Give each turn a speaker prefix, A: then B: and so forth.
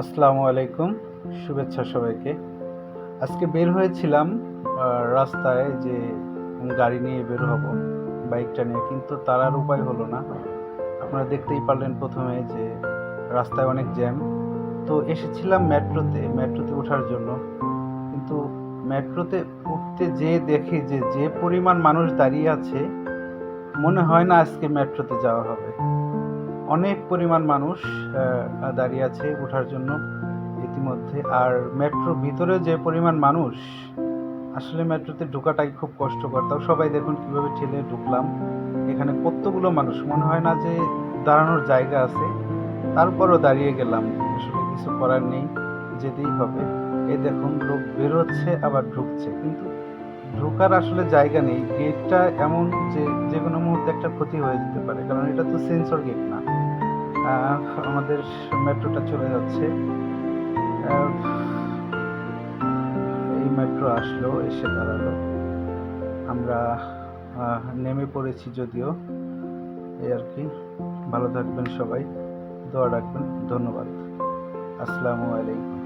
A: আসসালামু আলাইকুম, শুভেচ্ছা সবাইকে। আজকে বের হয়েছিলাম রাস্তায় যে গাড়ি নিয়ে বের হব, বাইকটা নিয়ে, কিন্তু তার আর উপায় হলো না। আপনারা দেখতেই পারলেন প্রথমে যে রাস্তায় অনেক জ্যাম। তো এসেছিলাম মেট্রোতে মেট্রোতে ওঠার জন্য। কিন্তু মেট্রোতে উঠতে যেয়ে দেখি যে যে পরিমাণ মানুষ দাঁড়িয়ে আছে, মনে হয় না আজকে মেট্রোতে যাওয়া হবে। অনেক পরিমাণ মানুষ দাঁড়িয়ে আছে ওঠার জন্য ইতিমধ্যে। আর মেট্রোর ভিতরে যে পরিমাণ মানুষ, আসলে মেট্রোতে ঢোকাটাই খুব কষ্টকর। তাও সবাই দেখুন কীভাবে ঠেলে ঢুকলাম। এখানে কতগুলো মানুষ, মনে হয় না যে দাঁড়ানোর জায়গা আছে। তারপরও দাঁড়িয়ে গেলাম। আসলে কিছু করার নেই, যেতেই হবে। এই দেখুন, লোক বেরোচ্ছে, আবার ঢুকছে। কিন্তু ঢোকার আসলে জায়গা নেই। গেটটা এমন যে যে কোনো মুহূর্তে একটা ক্ষতি হয়ে যেতে পারে, কারণ এটা তো সেন্সর গেট না। আমাদের মেট্রোটা চলে যাচ্ছে। এই মেট্রো আসলো, এসে দাঁড়াল। আমরা নেমে পড়েছি যদিও। এই আর কি। ভালো থাকবেন সবাই। দোয়া রাখবেন। ধন্যবাদ। আসসালামু আলাইকুম।